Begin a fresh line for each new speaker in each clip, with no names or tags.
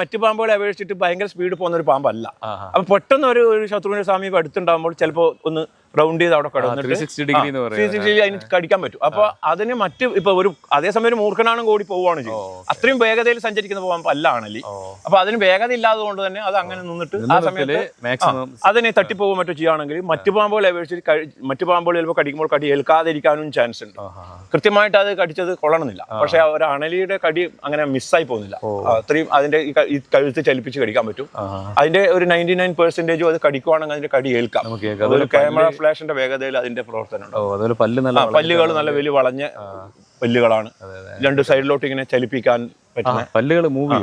മറ്റു പാമ്പുകളെ അപേക്ഷിച്ചിട്ട് ഭയങ്കര സ്പീഡ് പോകുന്ന ഒരു പാമ്പല്ല. അപ്പൊ പെട്ടെന്ന് ഒരു ഒരു ശത്രുവിന്റെ സമീപം അടുത്തുണ്ടാകുമ്പോൾ ചിലപ്പോൾ ഒന്ന് റൗണ്ട് ചെയ്ത് അവിടെ കടന്നിട്ട്
360 ഡിഗ്രി എന്ന്
ത്രീ സിക്സ്റ്റി അതിന് കടിക്കാൻ പറ്റും. അപ്പൊ അതിന് മറ്റ് ഇപ്പൊ ഒരു അതേസമയം ഒരു മൂർഖനാണ് കൂടി പോവുകയാണ് ചെയ്യും അത്രയും വേഗതയിൽ സഞ്ചരിക്കുന്ന പോകാൻ അല്ല ആണല്ലി. അപ്പൊ അതിന് വേഗത ഇല്ലാതെ കൊണ്ട് തന്നെ അത് അങ്ങനെ നിന്നിട്ട് ആ സമയത്ത് അതിനെ തട്ടിപ്പോകും മറ്റോ ചെയ്യുകയാണെങ്കിൽ മറ്റു പാമ്പുകൾ അപേക്ഷിച്ച് മറ്റു പാമ്പുകൾ ചിലപ്പോൾ കടിക്കുമ്പോൾ കടി ഏൽക്കാതിരിക്കാനും ചാൻസ് ഉണ്ട്. കൃത്യമായിട്ട് അത് കടിച്ചത് കൊള്ളണമെന്നില്ല. പക്ഷെ ഒരു അണലിയുടെ കടി അങ്ങനെ മിസ്സായി പോകുന്നില്ല. അത്രയും അതിന്റെ ഈ കഴുത്ത് ചലിപ്പിച്ച് കടിക്കാൻ പറ്റും. അതിന്റെ ഒരു നയന്റി നയൻ പെർസെന്റേജും അത് കടിക്കുവാണെങ്കിൽ അതിന്റെ കടി ഏൽക്കാം. ഒരു ക്യാമറ ഫ്ലാഷിന്റെ വേഗതയിൽ അതിന്റെ പ്രവർത്തനം
അതുപോലെ പല്ല് നല്ല
ആ പല്ലുകൾ നല്ല വലിയ വളഞ്ഞ പല്ലുകളാണ്. രണ്ട് സൈഡിലോട്ട് ഇങ്ങനെ ചലിപ്പിക്കാൻ പറ്റുന്ന
പല്ലുകൾ മൂവ്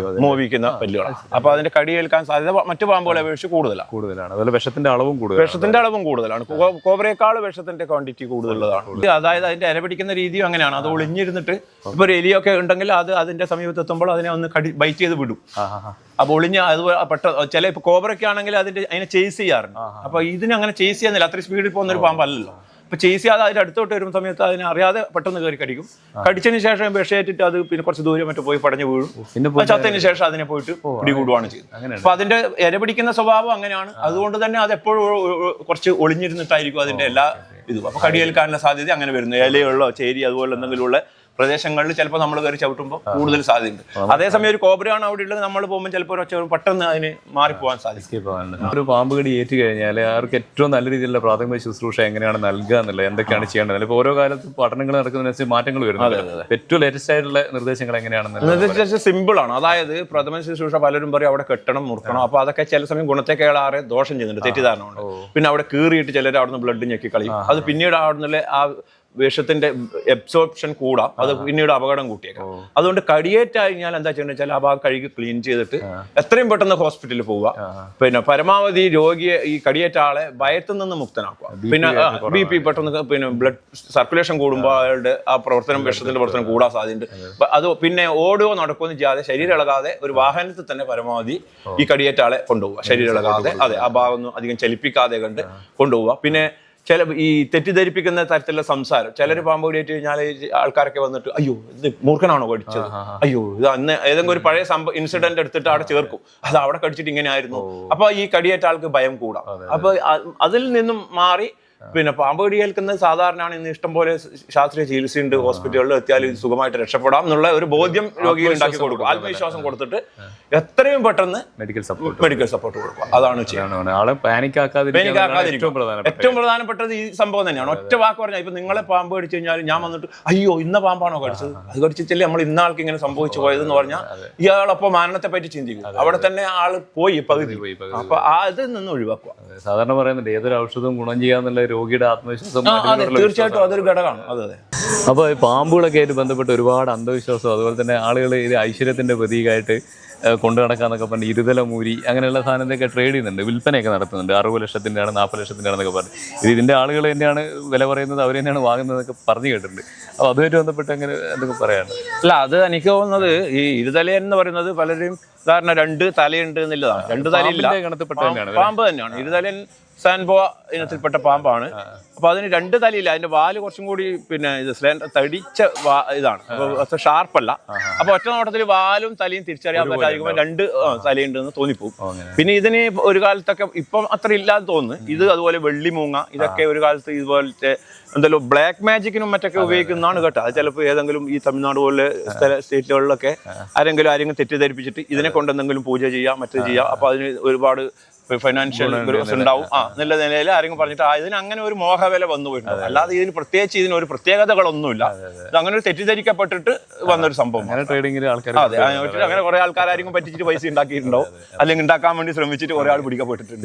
പല്ലുകളാണ് അപ്പൊ അതിന്റെ കടി ഏൽക്കാൻ സാധ്യത മറ്റു പാമ്പുകളെ അപേക്ഷിച്ച് കൂടുതലാണ്
കൂടുതലാണ്. അതുപോലെ വിഷത്തിന്റെ അളവും കൂടുതൽ
വിഷത്തിന്റെ അളവും കൂടുതലാണ്. കോബ്രയേക്കാൾ വിഷത്തിന്റെ ക്വാണ്ടിറ്റി കൂടുതലുള്ളതാണ്. അതായത് അതിന്റെ ഇര പിടിക്കുന്ന രീതിയും അങ്ങനെയാണ്. അത് ഒളിഞ്ഞിരുന്നിട്ട് ഇപ്പൊ ഒരു എലിയൊക്കെ ഉണ്ടെങ്കിൽ അത് അതിന്റെ സമീപത്ത് എത്തുമ്പോൾ അതിനെ ഒന്ന് കടി ബൈറ്റ് ചെയ്ത് വിടും.
ആ, ആ, ആ.
അപ്പൊ ഒളിഞ്ഞ അതുപോലെ പെട്ട ചില ഇപ്പൊ കോബ്രയ്ക്ക് ആണെങ്കിൽ അതിന്റെ അതിനെ ചേസ് ചെയ്യാറുണ്ട്. അപ്പൊ ഇതിനെ അങ്ങനെ ചേസ് ചെയ്യുന്നില്ല. അത്രയും സ്പീഡിൽ പോകുന്ന ഒരു പാമ്പല്ലല്ലോ. അപ്പൊ ചേസ് അതിന്റെ അടുത്തോട്ട് വരുന്ന സമയത്ത് അതിനെ അറിയാതെ പെട്ടെന്ന് കയറി കടിക്കും. കടിച്ചതിന് ശേഷം വിഷയേറ്റിട്ട് അത് പിന്നെ കുറച്ച് ദൂരം മറ്റേ പോയി പടഞ്ഞു വീഴും.
പിന്നെ
ചത്തതിന് ശേഷം അതിനെ പോയിട്ട് പിടികൂടുകയാണ് ചെയ്യുന്നത്.
അങ്ങനെയാണ്.
അപ്പൊ അതിന്റെ ഇര പിടിക്കുന്ന സ്വഭാവം അങ്ങനെയാണ്. അതുകൊണ്ട് തന്നെ അത് എപ്പോഴും കുറച്ച് ഒളിഞ്ഞിരുന്നിട്ടായിരിക്കും അതിന്റെ എല്ലാ ഇതും. അപ്പൊ കടിയേൽക്കാനുള്ള സാധ്യത അങ്ങനെ വരുന്നു. ഇലയുള്ളോ ചേരി അതുപോലെ എന്തെങ്കിലും ഉള്ള പ്രദേശങ്ങളിൽ ചിലപ്പോൾ നമ്മൾ കയറി ചവിട്ടുമ്പോൾ കൂടുതൽ സാധ്യതയുണ്ട്. അതേസമയം ഒരു കോബ്രയാണ് അവിടെ ഉള്ളത്. നമ്മൾ പോകുമ്പോൾ ചിലപ്പോൾ ഒരു ഒച്ച പെട്ടെന്ന് അതിന് മാറിപ്പോകാൻ സാധിക്കും.
ഒരു പാമ്പ് കടി ഏറ്റു കഴിഞ്ഞാൽ അവർക്ക് ഏറ്റവും നല്ല രീതിയിലുള്ള പ്രാഥമിക ശുശ്രൂഷ എങ്ങനെയാണ് നൽകുക എന്നുള്ളത് എന്തൊക്കെയാണ് ചെയ്യേണ്ടത്? ഇപ്പോൾ ഓരോ കാലത്തും പഠനങ്ങൾ നടക്കുന്നതിനനുസരിച്ച് മാറ്റങ്ങൾ വരുന്നത് ഏറ്റവും ലേറ്റസ്റ്റ് ആയിട്ടുള്ള നിർദ്ദേശങ്ങൾ എങ്ങനെയാണെന്നുള്ളത്
സിമ്പിൾ ആണ്. അതായത് പ്രഥമ ശുശ്രൂഷ പലരും പറയും അവിടെ കെട്ടണം മുറുക്കണം. അപ്പൊ അതൊക്കെ ചില സമയം ഗുണത്തെക്കേളാറെ ദോഷം ചെയ്യുന്നുണ്ട്. തെറ്റിദ്ധാരണ ഉണ്ട്. പിന്നെ അവിടെ കീറിയിട്ട് ചിലർ അവിടുന്ന് ബ്ലഡ് ഞെക്കി കളയും അത് പിന്നീട് അവിടുന്ന് ആ വിഷത്തിന്റെ എബ്സോർപ്ഷൻ കൂടാം. അത് പിന്നീട് അപകടം കൂട്ടിയേക്കാം. അതുകൊണ്ട് കടിയേറ്റ് കഴിഞ്ഞാൽ എന്താ ചെയ്യുന്നത് വെച്ചാൽ ആ ഭാഗം കഴുകി ക്ലീൻ ചെയ്തിട്ട് എത്രയും പെട്ടെന്ന് ഹോസ്പിറ്റലിൽ പോവുക. പിന്നെ പരമാവധി രോഗിയെ ഈ കടിയേറ്റ ആളെ ഭയത്തിൽ നിന്ന് മുക്തനാക്കുക. പിന്നെ ബി പി പെട്ടെന്ന് പിന്നെ ബ്ലഡ് സർക്കുലേഷൻ കൂടുമ്പോൾ അയാളുടെ ആ പ്രവർത്തനം വിഷത്തിന്റെ പ്രവർത്തനം കൂടാൻ സാധ്യതയുണ്ട്. അത്. പിന്നെ ഓടുകയോ നടക്കുകയോ ചെയ്യാതെ ശരീരം ഇളകാതെ ഒരു വാഹനത്തിൽ തന്നെ പരമാവധി ഈ കടിയേറ്റ ആളെ കൊണ്ടുപോവുക. ശരീരം ഇളകാതെ അതെ ആ ഭാഗം ഒന്നും അധികം ചലിപ്പിക്കാതെ കണ്ട് കൊണ്ടുപോവുക. പിന്നെ ചില ഈ തെറ്റിദ്ധരിപ്പിക്കുന്ന തരത്തിലുള്ള സംസാരം. ചിലർ പാമ്പ് കടിയേറ്റ് കഴിഞ്ഞാൽ ആൾക്കാരൊക്കെ വന്നിട്ട് അയ്യോ ഇത് മൂർഖനാണോ കടിച്ചത്? അയ്യോ ഇത് അന്ന് ഏതെങ്കിലും ഒരു പഴയ സംഭവം ഇൻസിഡന്റ് എടുത്തിട്ട് അവിടെ ചേർക്കും. അത്. അവിടെ കടിച്ചിട്ട് ഇങ്ങനെ ആയിരുന്നു അപ്പൊ ഈ കടിയേറ്റ ആൾക്ക് ഭയം കൂടാം. അപ്പൊ അതിൽ നിന്നും മാറി പിന്നെ പാമ്പ് കടിയേൽക്കുന്നത് സാധാരണയാണ് ഇന്ന് ഇഷ്ടംപോലെ ശാസ്ത്രീയ ചികിത്സയുണ്ട് ഹോസ്പിറ്റലുകളിൽ എത്തിയാൽ ഇത് സുഖമായിട്ട് രക്ഷപ്പെടാം എന്നുള്ള ഒരു ബോധ്യം രോഗികൾ ഉണ്ടാക്കി കൊടുക്കും. ആത്മവിശ്വാസം കൊടുത്തിട്ട് എത്രയും പെട്ടെന്ന്
മെഡിക്കൽ സപ്പോർട്ട്
മെഡിക്കൽ സപ്പോർട്ട് കൊടുക്കുക അതാണ്
ആളെ. ഏറ്റവും പ്രധാനപ്പെട്ട
ഏറ്റവും പ്രധാനപ്പെട്ടത് ഈ സംഭവം തന്നെയാണ്. ഒറ്റ വാക്ക് പറഞ്ഞാൽ ഇപ്പൊ നിങ്ങളെ പാമ്പ് കടിച്ചു കഴിഞ്ഞാൽ ഞാൻ വന്നിട്ട് അയ്യോ ഇന്ന പാമ്പാണോ കടിച്ചത്? അത് കടിച്ചിട്ടില്ലേ നമ്മൾ ഇന്ന ആൾക്ക് ഇങ്ങനെ സംഭവിച്ചു പോയത് എന്ന് പറഞ്ഞാൽ ഇയാളപ്പോ മരണത്തെ പറ്റി ചിന്തിക്കും. അവിടെ തന്നെ ആൾ പോയി പകുതി. അപ്പൊ അതിൽ നിന്ന് ഒഴിവാക്കുക.
സാധാരണ പറയുന്നുണ്ട് ഏതൊരു ഔഷധവും ഗുണം ചെയ്യാന്നുള്ള രോഗിയുടെ ആത്മവിശ്വാസം
തീർച്ചയായിട്ടും അതൊരു ഘടകമാണ്. അതെ അതെ.
അപ്പോൾ ഈ പാമ്പുകളൊക്കെ ആയിട്ട് ബന്ധപ്പെട്ട് ഒരുപാട് അന്ധവിശ്വാസം അതുപോലെ തന്നെ ആളുകൾ ഇത് ഐശ്വര്യത്തിന്റെ പ്രതീകമായിട്ട് കൊണ്ടു നടക്കാന്നൊക്കെ പറഞ്ഞ് ഇരുതല മൂരി അങ്ങനെയുള്ള സാധനത്തൊക്കെ ട്രേഡ് ചെയ്യുന്നുണ്ട്. വിൽപ്പനയൊക്കെ നടത്തുന്നുണ്ട്. അറുപത് ലക്ഷത്തിന്റെയാണ് നാൽപ്പത് ലക്ഷത്തിന്റെയാണെന്നൊക്കെ പറഞ്ഞ്. ഇത് ഇതിന്റെ ആളുകൾ തന്നെയാണ് വില പറയുന്നത് അവർ തന്നെയാണ് വാങ്ങുന്നതൊക്കെ പറഞ്ഞു കേട്ടിട്ടുണ്ട്. അപ്പോൾ അതുമായിട്ട് ബന്ധപ്പെട്ട് അങ്ങനെ എന്തൊക്കെ പറയാനുണ്ട്?
അല്ല അത് എനിക്ക് തോന്നുന്നത് ഈ ഇരുതല എന്ന് പറയുന്നത് പലരും ഉദാഹരണം രണ്ട് തലയുണ്ട് എന്നുള്ളതാണ്. രണ്ട് തലയില്ല. പാമ്പ് തന്നെയാണ്. ഇരുതലൻ സാൻബോ ഇനത്തിൽപ്പെട്ട പാമ്പാണ്. അപ്പൊ അതിന് രണ്ട് തലയില്ല. അതിന്റെ വാൽ കുറച്ചും കൂടി പിന്നെ ഇത് തടിച്ച വാ- ഇതാണ്. അപ്പൊ ഷാർപ്പല്ല അപ്പൊ ഒറ്റ നോട്ടത്തിൽ വാലും തലയും തിരിച്ചറിയാൻ പറ്റാതിരിക്കുമ്പോൾ രണ്ട് തലയുണ്ടെന്ന് തലയുണ്ട് എന്ന് തോന്നിപ്പോവും പിന്നെ ഇതിന് ഒരു കാലത്തൊക്കെ ഇപ്പം അത്ര ഇല്ലാതെ തോന്നുന്നു. ഇത് അതുപോലെ വെള്ളി വെള്ളിമൂങ്ങ ഇതൊക്കെ ഒരു കാലത്ത് ഇതുപോലത്തെ എന്തല്ലോ ബ്ലാക്ക് മാജിക്കിനും മറ്റൊക്കെ ഉപയോഗിക്കുന്നതാണ് കേട്ടോ. അത് ചിലപ്പോൾ ഏതെങ്കിലും ഈ തമിഴ്നാട് പോലെ സ്ഥല സ്റ്റേറ്റുകളിലൊക്കെ ആരെങ്കിലും ആരെങ്കിലും തെറ്റിദ്ധരിപ്പിച്ചിട്ട് ഇതിനെ കൊണ്ട് എന്തെങ്കിലും പൂജ ചെയ്യാം മറ്റേ ചെയ്യാം. അപ്പൊ അതിന് ഒരുപാട് ഫൈനാൻഷ്യൽ ഉണ്ടാവും. ആ. നല്ല നിലയിൽ ആരെങ്കിലും പറഞ്ഞിട്ട് ആ ഇതിന് അങ്ങനെ ഒരു മോഹവില വന്നു പോയിട്ടുണ്ട് അല്ലാതെ ഇതിന് പ്രത്യേകിച്ച് ഇതിന് ഒരു പ്രത്യേകതകളൊന്നുമില്ല. ഇത് അങ്ങനെ ഒരു തെറ്റിദ്ധരിക്കപ്പെട്ടിട്ട് വന്നൊരു സംഭവം. അതെ. അങ്ങനെ കുറെ ആൾക്കാർ ആരെങ്കിലും പറ്റിച്ചിട്ട് പൈസ ഉണ്ടാക്കിയിട്ടുണ്ടാവും. അല്ലെങ്കിൽ ഉണ്ടാക്കാൻ വേണ്ടി ശ്രമിച്ചിട്ട് കുറെ ആൾ പിടിക്കപ്പെട്ടിട്ടുണ്ട്.